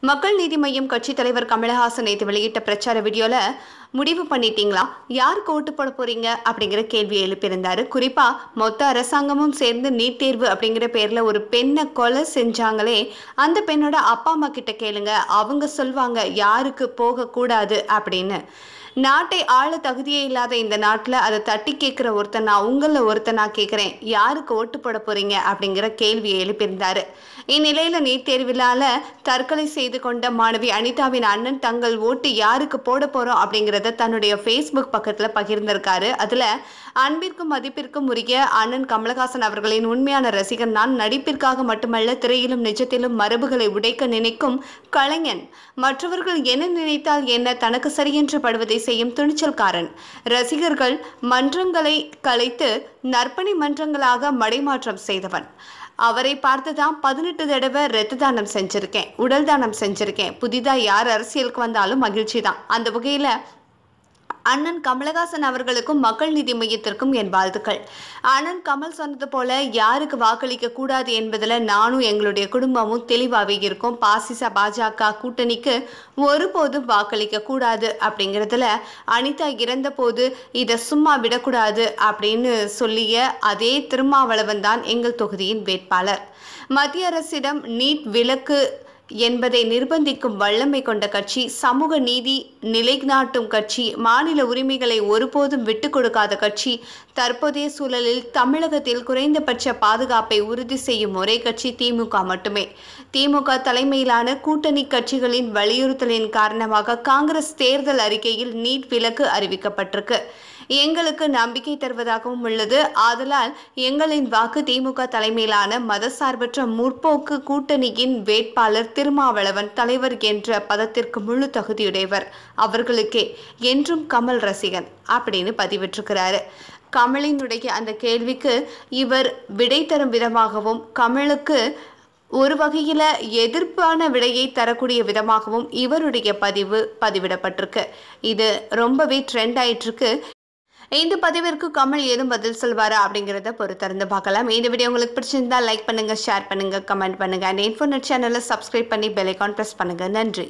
மக்கள் நீதி மய்யம் கட்சித் தலைவர் கமலஹாசன் நேற்று வெளியிட்ட பிரச்சார வீடியோல முடிவு பண்ணிட்டீங்களா? யாருக்கு ஓட்டு போட போறீங்க? அப்படிங்கிற கேள்வியை எழுப்பியிருந்தாரு. குறிப்பா மொத்த அரசாங்கமும் சேர்ந்து நீட் தேர்வு அப்படிங்கிற பேர்ல ஒரு பெண்ணை கொலை செஞ்சாங்களே அந்த பெண்ணோட அப்பா அம்மா கிட்ட கேளுங்க. அவங்க சொல்வாங்க யாருக்கு போக கூடாது அப்படின்னு. நாட்டை ஆள தகுதியே இல்லாத இந்த நாட்டில் அதை தட்டி கேட்குற ஒருத்தன் நான் உங்களில் ஒருத்தன் நான் கேட்குறேன். யாருக்கு ஓட்டு போட போறீங்க? அப்படிங்கிற கேள்வியை எழுப்பியிருந்தாரு. இந்நிலையில நீட் தேர்விலால தற்கொலை செய்து கொண்ட மாணவி அனிதாவின் அண்ணன் தங்கள் ஓட்டு யாருக்கு போட போறோம் அப்படிங்கிறத தன்னுடைய ஃபேஸ்புக் பக்கத்துல பகிர்ந்திருக்காரு. அதுல அன்பிற்கும் மதிப்பிற்கும் உரிய அண்ணன் கமலஹாசன் அவர்களின் உண்மையான ரசிகன் நான் நடிப்பிற்காக மட்டுமல்ல திரையிலும் நிஜத்திலும் மரபுகளை உடைக்க நினைக்கும் கலைஞன். மற்றவர்கள் என்ன நினைத்தால் என்ன? தனக்கு சரியென்று படுவதை செய்யும் துணிச்சல்காரன். ரசிகர்கள் மன்றங்களை கலைத்து நற்பணி மன்றங்களாக மடைமாற்றம் செய்தவன். அவரை பார்த்து தான் பதினெட்டு தடவை ரத்த தானம் செஞ்சிருக்கேன் உடல் தானம் செஞ்சிருக்கேன். புதிதாக யார் அரசியலுக்கு வந்தாலும் மகிழ்ச்சி தான் அந்த வகையில் அண்ணன் கமலஹாசன் அவர்களுக்கும் மக்கள் நீதி மையத்திற்கும் என் வாழ்த்துக்கள். அண்ணன் கமல் சொன்னது போல யாருக்கு வாக்களிக்க கூடாது என்பதில் நானும் எங்களுடைய குடும்பமும் தெளிவாகவே இருக்கும். பாசிச பாஜக கூட்டணிக்கு ஒருபோதும் வாக்களிக்க கூடாது அப்படிங்கிறதுல அனிதா இறந்த போது இதை சும்மா விடக்கூடாது அப்படின்னு சொல்லிய அதே திருமாவளவன் தான் எங்கள் தொகுதியின் வேட்பாளர். மத்திய அரசிடம் நீட் விலக்கு என்பதை நிர்பந்திக்கும் வல்லமை கொண்ட கட்சி சமூக நீதி நிலைநாட்டும் கட்சி மாநில உரிமைகளை ஒருபோதும் விட்டுக் கொடுக்காத கட்சி தற்போதைய சூழலில் தமிழகத்தில் குறைந்தபட்ச பாதுகாப்பை உறுதி செய்யும் ஒரே கட்சி திமுக மட்டுமே. திமுக தலைமையிலான கூட்டணி கட்சிகளின் வலியுறுத்தலின் காரணமாக காங்கிரஸ் தேர்தல் அறிக்கையில் நீட் விலக்கு அறிவிக்கப்பட்டிருக்கு. எங்களுக்கு நம்பிக்கை தருவதாகவும் உள்ளது. ஆதலால் எங்களின் வாக்கு திமுக தலைமையிலான மதசார்பற்ற முற்போக்கு கூட்டணியின் வேட்பாளர் திருமாவளவன் தலைவர் என்ற பதத்திற்கு முழு தகுதியுடையவர். அவர்களுக்கே என்றும் கமல் ரசிகன் அப்படின்னு பதிவிட்டிருக்கிறாரு. கமலினுடைய அந்த கேள்விக்கு இவர் விடை தரும் விதமாகவும் கமலுக்கு ஒரு வகையில் எதிர்ப்பான விடையை தரக்கூடிய விதமாகவும் இவருடைய பதிவு பதிவிடப்பட்டிருக்கு. இது ரொம்பவே ட்ரெண்ட் ஆயிட்டிருக்கு. இந்த பதிவிற்கு கமல் ஏதும் பதில் சொல்வாரா அப்படிங்கிறத பொறுத்திருந்து பார்க்கலாம். இந்த வீடியோ உங்களுக்கு பிடிச்சிருந்தா லைக் பண்ணுங்க ஷேர் பண்ணுங்க கமெண்ட் பண்ணுங்க. அண்ட் இன்ஃபோனட் சேனலை சப்ஸ்கிரைப் பண்ணி பெல் ஐக்கான் ப்ரெஸ் பண்ணுங்க. நன்றி.